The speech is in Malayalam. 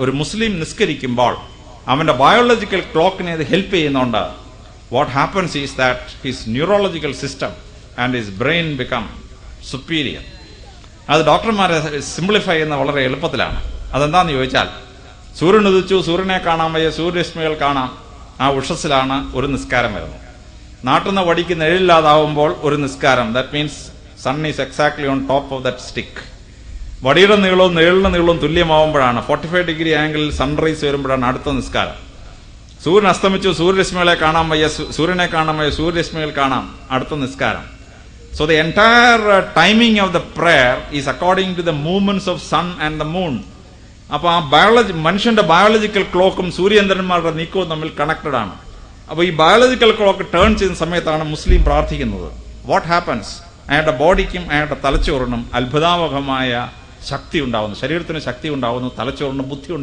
ഒരു മുസ്ലിം നിസ്കരിക്കുമ്പോൾ അവന്റെ ബയോളജിക്കൽ ക്ലോക്കിനെ ഇത് ഹെൽപ്പ് ചെയ്യുന്നുണ്ട്. What happens is that his neurological system and his brain become superior അത് ഡോക്ടർമാരെ സിംപ്ലിഫൈ ചെയ്യുന്ന വളരെ എളുപ്പത്തിലാണ്. അതെന്താണെന്ന് ചോദിച്ചാൽ സൂര്യൻ ഉദിച്ചു സൂര്യനെ കാണാൻ വയ്യ സൂര്യരശ്മികൾ കാണാം. ആ ഉഷസ്സിലാണ് ഒരു നിസ്കാരം വരുന്നത്. നാട്ടിൽ നിന്ന് വടിക്ക് നിഴലില്ലാതാവുമ്പോൾ ഒരു നിസ്കാരം. That means sun is exactly on top of that stick വടിയുടെ നീളവും നിഴലിന്റെ നീളവും തുല്യമാവുമ്പോഴാണ് ഫോർട്ടി ഫൈവ് ഡിഗ്രി ആംഗിളിൽ സൺറൈസ് വരുമ്പോഴാണ് അടുത്ത നിസ്കാരം. സൂര്യൻ അസ്തമിച്ചു സൂര്യരശ്മികളെ കാണാൻ വയ്യ സൂര്യനെ കാണാൻ വയ്യ സൂര്യരശ്മികൾ കാണാം. അടുത്ത നിസ്കാരം. So the entire timing of the prayer is according to the movements of sun and the moon അപ്പൊ ആ ബയോളജി മനുഷ്യന്റെ ബയോളജിക്കൽ ക്ലോക്കും സൂര്യചന്ദ്രന്മാരുടെ നീക്കവും തമ്മിൽ കണക്റ്റഡ് ആണ്. അപ്പോൾ ഈ ബയോളജിക്കൽ ക്ലോക്ക് ടേൺ ചെയ്യുന്ന സമയത്താണ് മുസ്ലിം പ്രാർത്ഥിക്കുന്നത്. വാട്ട് ഹാപ്പൻസ് അയാളുടെ ബോഡിക്കും അയാളുടെ തലച്ചോറിനും അത്ഭുതാവഹമായ ശക്തി ഉണ്ടാവുന്നു ശരീരത്തിന് ശക്തി ഉണ്ടാവുന്നു തലച്ചോറിന് ബുദ്ധി